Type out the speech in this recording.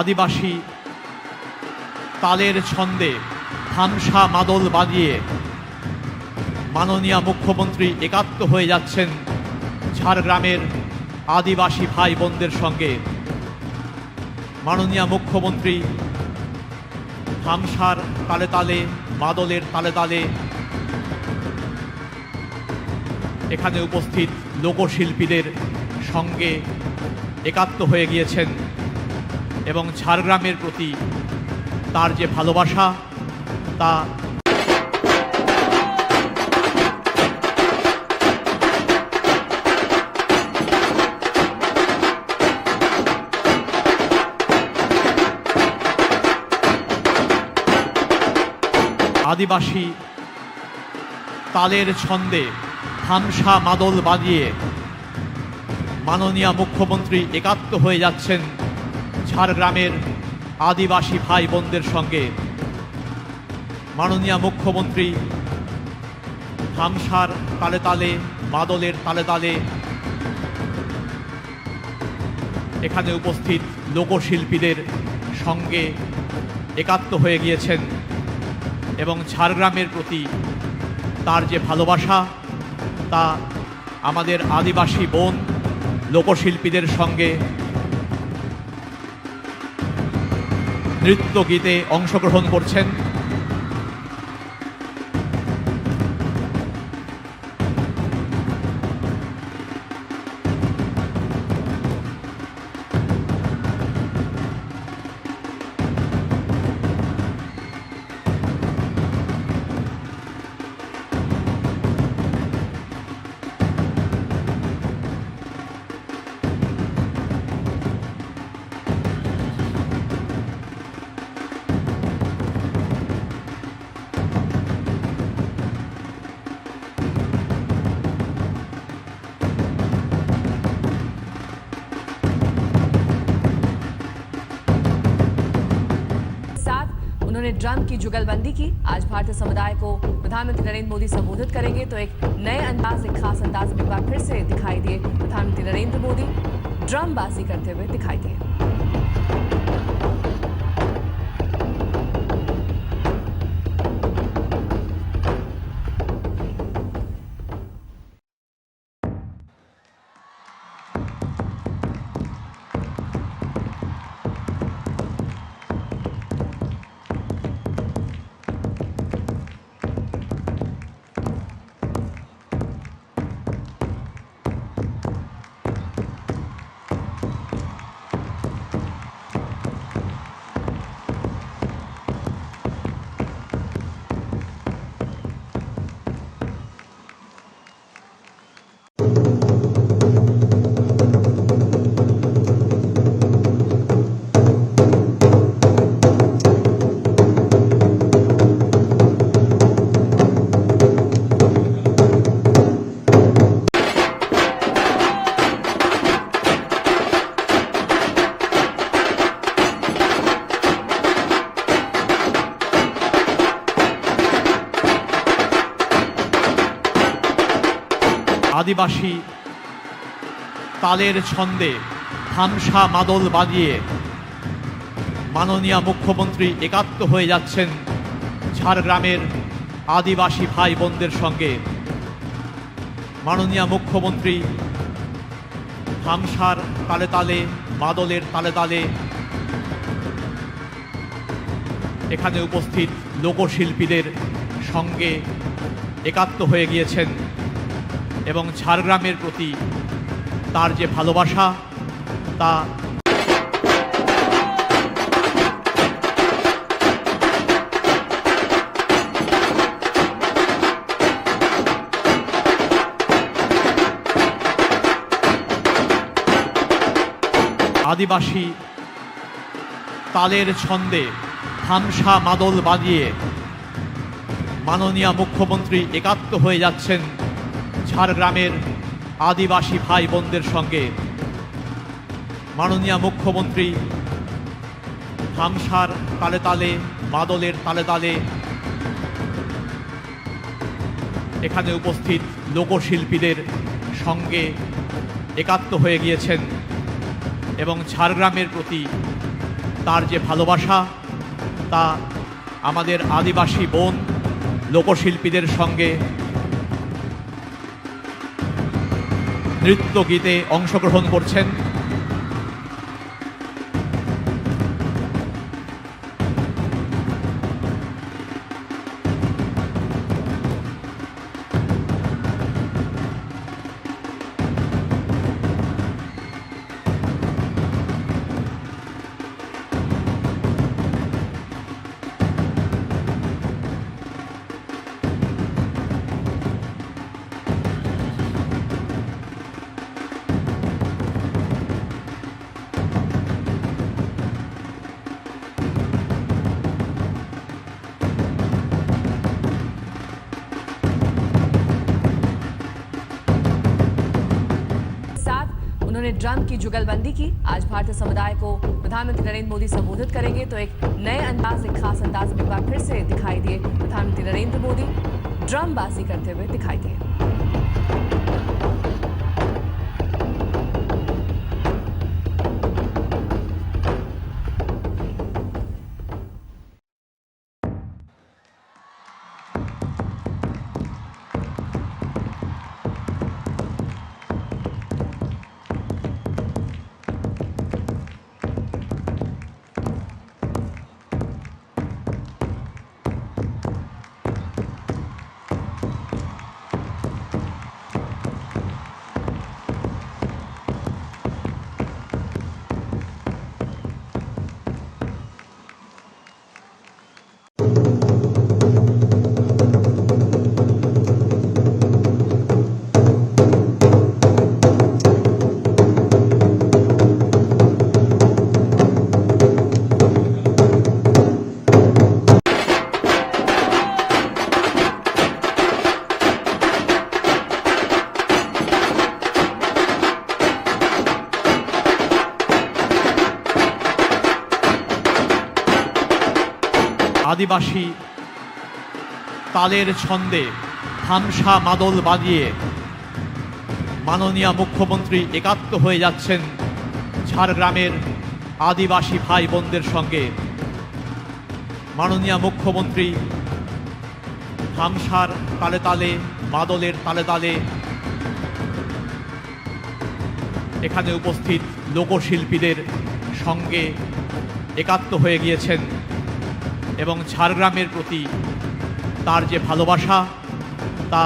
আদিবাসী তালের ছন্দে থামসা মাদল বাজিয়ে মাননীয় মুখ্যমন্ত্রী একাত্ম হয়ে যাচ্ছেন ঝাড়গ্রামের আদিবাসী ভাই বোনদের সঙ্গে। মাননীয় মুখ্যমন্ত্রী থামসার তালে তালে, মাদলের তালে তালে এখানে উপস্থিত লোকশিল্পীদের সঙ্গে একাত্ম হয়ে গিয়েছেন। এবং ঝাড়গ্রামের প্রতি তার যে ভালোবাসা, তা আদিবাসী তালের ছন্দে হামসা মাদল বাজিয়ে মাননীয় মুখ্যমন্ত্রী একাত্ম হয়ে যাচ্ছেন ঝাড়গ্রামের আদিবাসী ভাই বোনদের সঙ্গে মাননীয় মুখ্যমন্ত্রী ধামসার তালে তালে মাদলের তালে তালে এখানে উপস্থিত লোকশিল্পীদের সঙ্গে একাত্ম হয়ে গিয়েছেন এবং ঝাড়গ্রামের প্রতি তার যে ভালোবাসা, তা আমাদের আদিবাসী বোন, লোকশিল্পীদের সঙ্গে নৃত্য গীতে অংশগ্রহণ করছেন उन्होंने ड्रम की जुगलबंदी की। आज भारतीय समुदाय को प्रधानमंत्री नरेंद्र मोदी संबोधित करेंगे तो एक नए अंदाज, एक खास अंदाज में एक बार फिर से दिखाई दिए प्रधानमंत्री नरेंद्र मोदी। ड्रम बाजी करते हुए दिखाई दिए। আদিবাসী তালের ছন্দে হামসা মাদল বাজিয়ে মাননীয় মুখ্যমন্ত্রী একাত্ম হয়ে যাচ্ছেন ঝাড়গ্রামের আদিবাসী ভাই বোনদের সঙ্গে। মাননীয় মুখ্যমন্ত্রী হামসার তালে তালে, মাদলের তালে তালে এখানে উপস্থিত লোকশিল্পীদের সঙ্গে একাত্ম হয়ে গিয়েছেন। এবং ঝাড়গ্রামের প্রতি তার যে ভালোবাসা, তা আদিবাসী তালের ছন্দে হামসা মাদল বাজিয়ে মাননীয় মুখ্যমন্ত্রী একাত্ম হয়ে যাচ্ছেন। ঝাড়গ্রামের আদিবাসী ভাই বোনদের সঙ্গে মাননীয় মুখ্যমন্ত্রী হামসার তালে তালে মাদলের তালে তালে এখানে উপস্থিত লোকশিল্পীদের সঙ্গে একাত্ম হয়ে গিয়েছেন এবং ঝাড়গ্রামের প্রতি তার যে ভালোবাসা, তা আমাদের আদিবাসী বোন, লোকশিল্পীদের সঙ্গে নৃত্য গীতে অংশগ্রহণ করছেন उन्होंने ड्रम की जुगलबंदी की। आज भारतीय समुदाय को प्रधानमंत्री नरेंद्र मोदी संबोधित करेंगे तो एक नए अंदाज, एक खास अंदाज में एक बार फिर से दिखाई दिए प्रधानमंत्री नरेंद्र मोदी। ड्रम बाजी करते हुए दिखाई दिए। আদিবাসী তালের ছন্দে হামসা মাদল বাজিয়ে মাননীয় মুখ্যমন্ত্রী একাত্ম হয়ে যাচ্ছেন ঝাড়গ্রামের আদিবাসী ভাই বোনদের সঙ্গে। মাননীয় মুখ্যমন্ত্রী হামসার তালে তালে, মাদলের তালে তালে এখানে উপস্থিত লোকশিল্পীদের সঙ্গে একাত্ম হয়ে গিয়েছেন। এবং ঝাড়গ্রামের প্রতি তার যে ভালোবাসা তা